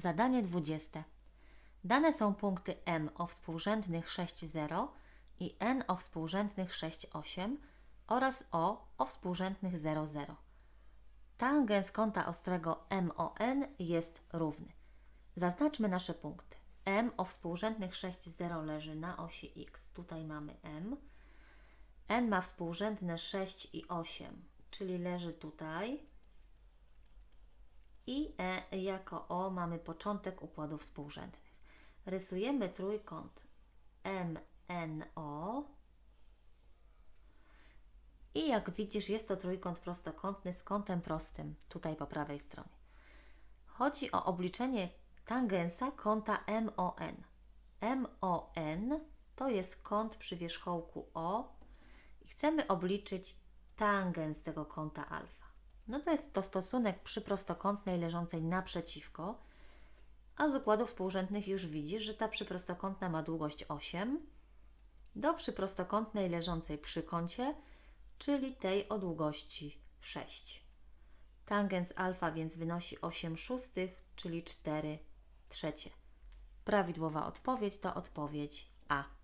Zadanie 20. Dane są punkty m o współrzędnych 6,0 i n o współrzędnych 6,8 oraz o o współrzędnych 0,0. Tangens kąta ostrego MON jest równy. Zaznaczmy nasze punkty. M o współrzędnych 6,0 leży na osi x. Tutaj mamy M. N ma współrzędne 6 i 8, czyli leży tutaj. E jako O mamy początek układów współrzędnych. Rysujemy trójkąt MNO. I jak widzisz, jest to trójkąt prostokątny z kątem prostym, tutaj po prawej stronie. Chodzi o obliczenie tangensa kąta MON. MON to jest kąt przy wierzchołku O i chcemy obliczyć tangens tego kąta alfa. No to jest to stosunek przy prostokątnej leżącej naprzeciwko, a z układów współrzędnych już widzisz, że ta przyprostokątna ma długość 8 do przyprostokątnej leżącej przy kącie, czyli tej o długości 6. Tangens alfa więc wynosi 8 szóstych, czyli 4 trzecie. Prawidłowa odpowiedź to odpowiedź A.